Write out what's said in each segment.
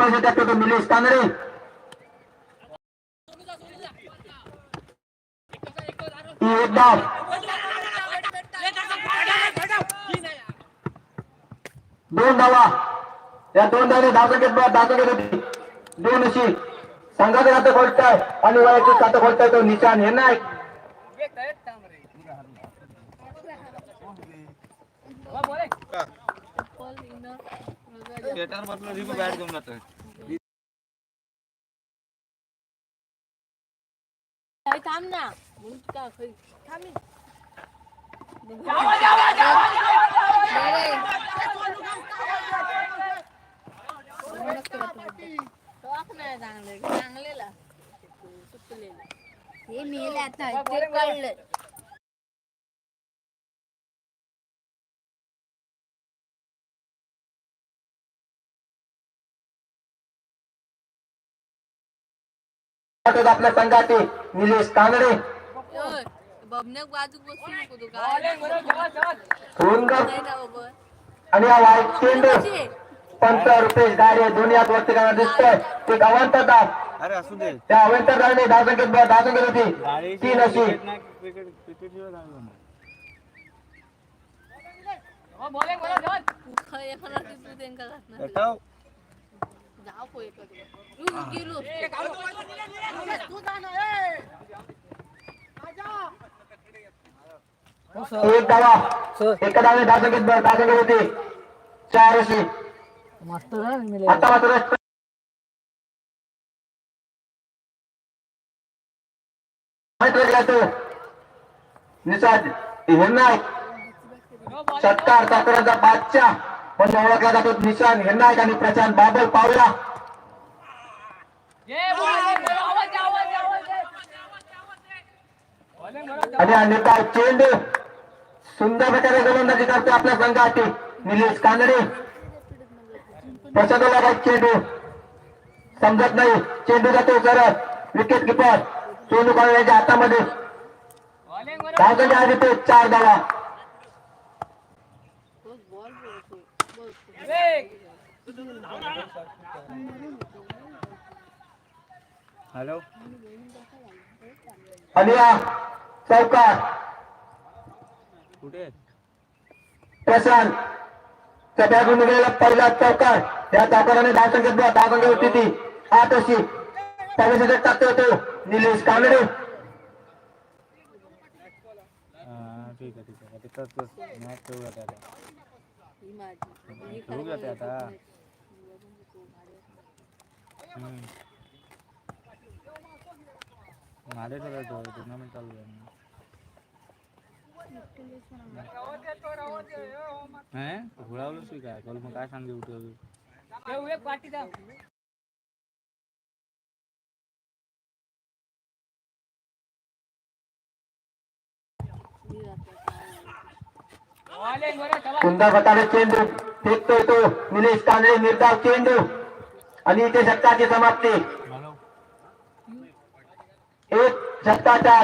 पैसे टाकतो तो निलेश कानडे. एक डाव दोन धावा. या दोन धावे धाव संख्येत धाव संख्येत होती दोन अशी. संघाचं खातं खोलताय आणि वैयक्तिक खातं खोलताय तो निशान. हे नाही. थिएटर मधलं रिव्ह्यू बॅट घेऊन जातोय थांब ना म्हणून का खरी थांब चांगले चांगलेला सुटलेला हे मेले आता ते कळलं पाठवत आपल्या संघाचे निलेश कानडे. तू आणि हा वाईट चेंडू. पंच रुपेश गाडी दोन्ही हात वरती करणार दिसतोय. एक अवंतर त्या अवंतर धावने धाव संख्येत धाव संख्येत होती. तीन अशी. क्रिकेट क्रिकेट शिवाय गाडी गेलो तू एक चार अशी आता मात्र माहीत हे नाही सत्कार चाकरांचा बादशाह पण ओळखला जातो निशान हे नाईक आणि प्रशांत बाबल पावला आणि हा निकाल चेंडू सुंदर प्रकारे गोलंदाजी करतो आपल्या संघाची. निलेश कानडे. प्रशांत काही चेंडू. समजत नाही चेंडू जातो सरळ. विकेट किपर सोनू काळे यांच्या हातामध्ये धावसंख्या आधी ते चार धावा तोच बॉल बोलतो बोलतो हॅलो. आणि हा चौकार कुठे? प्रशांत बॅगून निघालेला पहिला चौकार या चौकाराने धाव संख्येत धाव संख्या होती ती आठ अशी पहिल्या टाकतो होतो निलेश कानडे. ठीक आहे ठीक आहे. ते तर मॅच ठेवू जाते आता ही माझी ही ठेवू जाते आता हम्म. मारे तर टुर्नामेंट चालू आहे नाही हुळावलंच की सुंदर प्रकारे चेंडू फेकतोय तो निलेश कांबळे निर्धाव चेंडू. आणि इथे षटकाची समाप्ती. एक षटकाच्या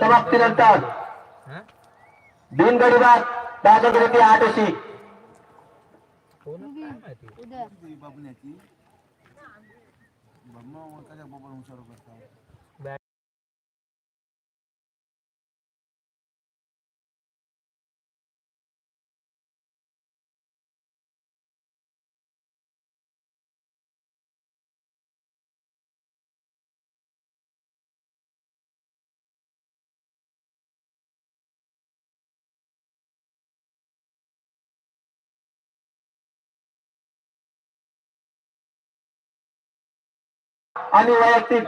समाप्तीनंतर. हां बिनगडी बाद दादा ती. आठ अशी आणि वैयक्तिक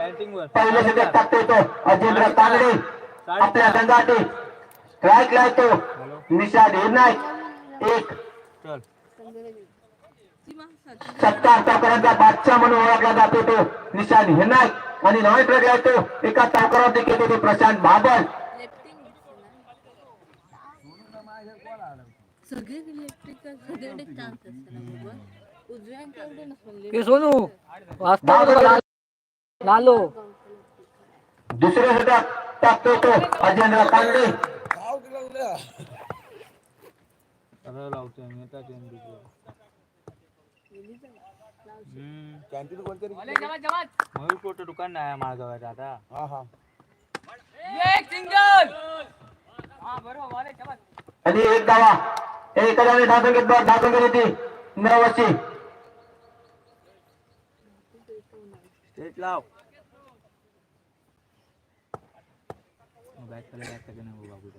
पहिले षटक टाकतो तो अजेंद्र तांगडे आपल्या संघाचे स्ट्राईक लावतो निषाद हिरनाय एक. चल. सत्कार चौकारांचा बादशाह म्हणून ओळखला जातो तो निशान हिरनाय आणि नॉन ट्रॅक लावतो एका चौकारावर देखील येतो तो प्रशांत भाबल सगळे सोनू लालो. दुसरे षटक टाकतो तो. अजेंद्र कोणतरी मयूर पोट दुकान नाही माळगावात आता. हा हा. आणि एक धावा एखाद्याने ढासून घेत ढासून गेली ती लाव. बॅट खाली बॅट खाली. नाही बाबू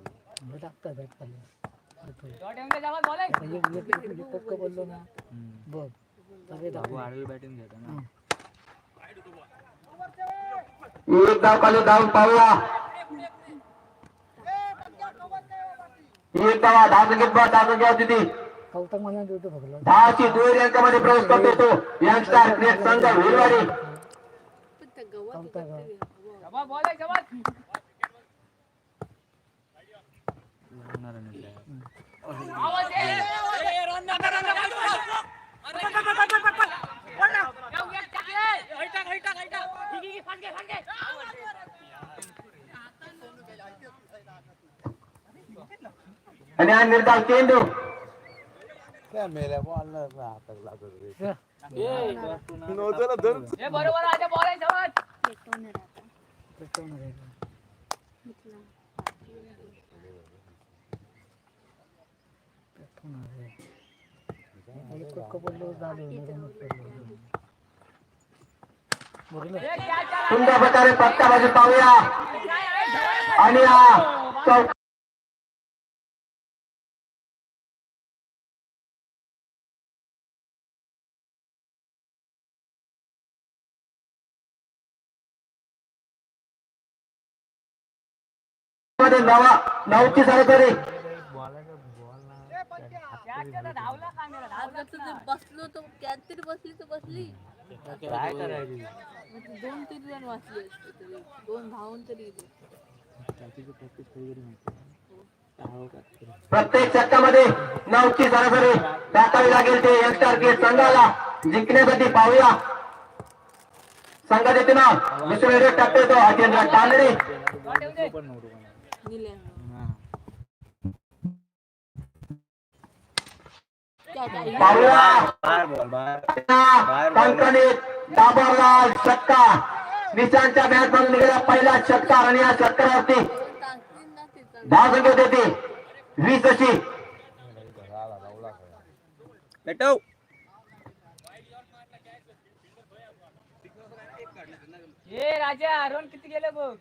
बाबू आडवी बॅटिंग घेतो ना? एक धाव खाली पाहूया एक धावा घेत घ्या ती दहाची दुहेरी अंकामध्ये प्रवेश करतो तो. यंगस्टार क्रिकेट संघ विरवाडी. त्याला. आणि हा निर्धाव चेंडू त्या मेल्या बॉल हातात लागत रे. ए, तर तू ना- नव्हतं ना धर पेटवणार आता. सुंदर प्रकारे पक्का बाजू पाहूया. आणि मध्ये नवा नऊची सरासरी बॉलाचा बसलो तो कॅच बसली तर. बसली काय करायची दोन तीन जण वाचले दोन धावून तरी. त्याची प्रॅक्टिस कधी प्रत्येक षटकामध्ये नऊची सरासरी टाकावी लागेल ते यंगस्टर के संघाला. जिंकण्यासाठी पाहूया. संघात येते दुसरे टाकते तो. अजेंद्र तांदळे हा. डाबरलाल निशांच्या मॅच मधून निघाला पहिला षटकार आणि या षटकारावरती. दहा संख्येत येते वीस अशी. पेटव. ए राजा अरुण किती गेले बघ?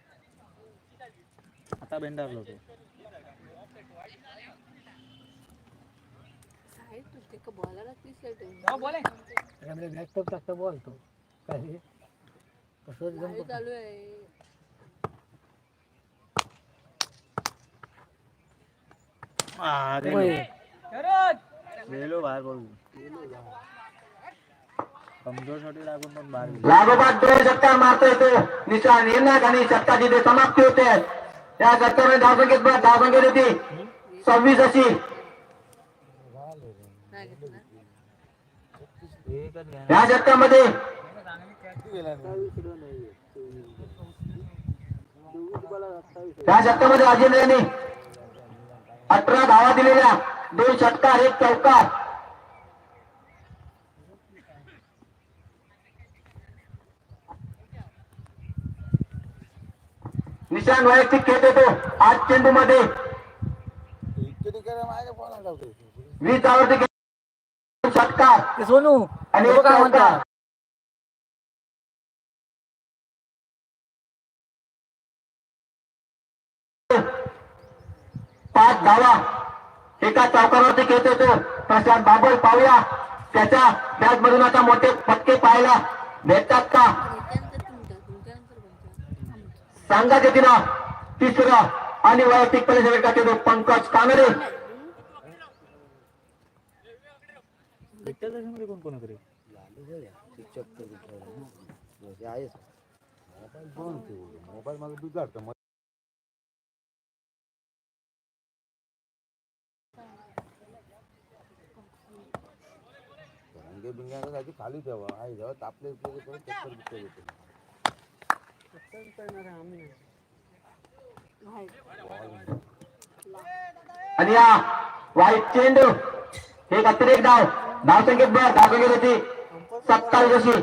आता बेंडारलो तो. साईड होते का बॉलाला ती साईड जाऊ बोले. चालू आहे. अरुण गेलो बाहेर बघू कमजोरसाठी लागून पण बाहेर गेलो. लागोपाठ दोन षटकार मारतोय तो. निशान निर्णायक आणि षटकाची ते समाप्ती होते. त्या षटकामध्ये धाव संख्येत संख्येत होती सव्वीस अशी. या षटकामध्ये या षटकामध्ये राजेंद्र यांनी अठरा धावा दिलेल्या दोन षटकार एक चौकार. निशान वैयक्तिक खेळतो तो आज चेंडू मध्ये वीस खेळ- षटकार. सोनू आणि एक चौकार पाच धावा. एका चौकावरती खेळतो तो प्रशांत बाबल पाहूया. त्याच्या बॅट मधून आता मोठे पक्के पाहायला भेटतात का? येते ना तिसरं आणि वैयक्तिक तो पंकज कानडे. कोण कोण मोबाईल जातं रंगे बिंग्यासाठी खाली ठेवा आई जेव्हा तापले उठले की परत चक्कर बिक्कर येते आणि या वाईट चेंडू एक अतिरेक धाव धाव संख्येत बघ धाव संख्येत होती सत्तावीस अशी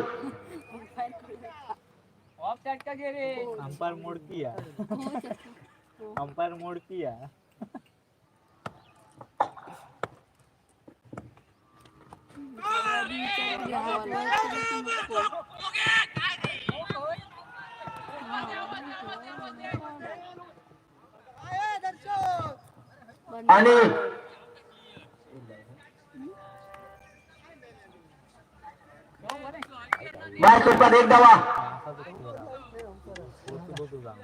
ऑफ चटका घे रे अंपायर मोडती या हो, अंपायर मोडती या आणि एक धावा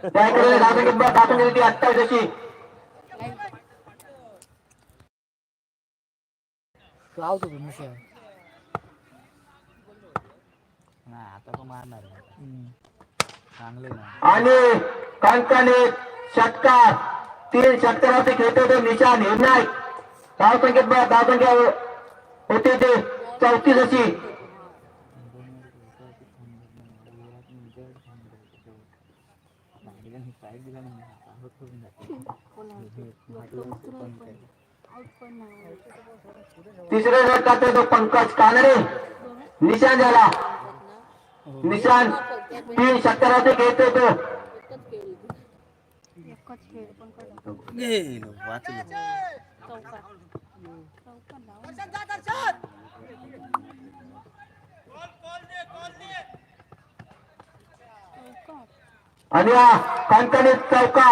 त्याकडे गेली ती अठ्ठावीस अशी नाही आता पण मारणार आणि कणकणीत षटकार तीन षटकाराचे खेळतो होते निशान निर्णय धाव संख्येत धाव संख्या होते ते. चौतीस अशी. तिसरे षटकार तो पंकज कानडे. निशान झाला. निशान तीन षटकाराचे खेळतो तो एकच खेळ पण कडक. गेलो वाचलो चौकार चौकार लावा. चौकार. आणि हा कणकणीत चौका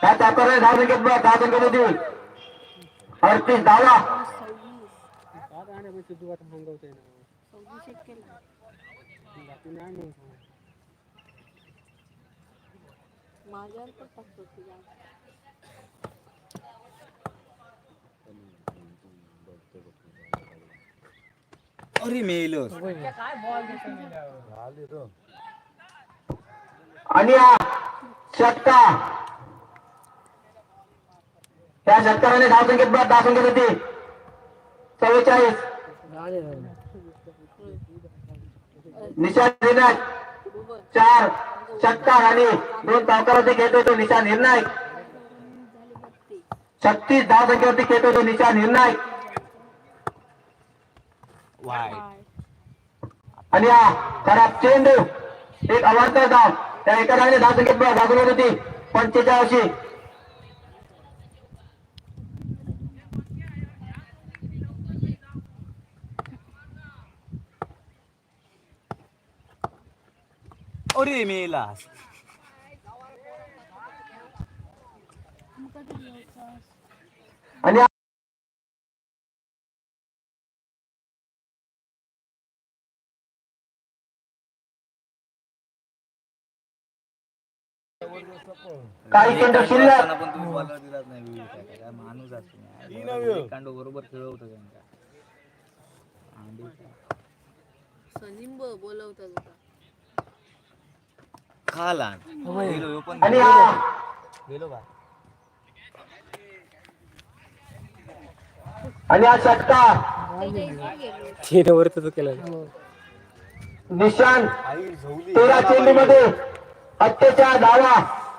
त्या चौकाने धाव संख्येत बघ धाव संख्येत होती अडतीस धावा सव्वीस सव्वीस एक केला माझ्यावर पण टाकतो तुझ्या अरे मेल आणि षटका त्या षटकाराने धाव संख्येत बघ धाव संख्येत होती. चव्वेचाळीस. निशान निर्णय बरोबर चार षटकार आणि दोन चौकाराचे खेळत होतो निशान निर्णय झाले बत्तीस छत्तीस धाव संख्येवरती खेळत होतो निशान निर्णय वाय. आठ आणि हा खराब चेंडू एक अवांतर धाव त्या एका धावने धाव संख्येत संख्येत होती. पंचेचाळीसशे आणि हा काही शिल्लक पण तुम्ही बॉलर दिलाच नाही काय माणूस असतो कांडो बरोबर खेळवतो काय. सनिंब बोलवतात होता गेलो ह्यो पण आणि हा. गेलो का आणि हा षटकार निशान. तेरा चेंडू मध्ये अठ्ठेचाळीस धावा.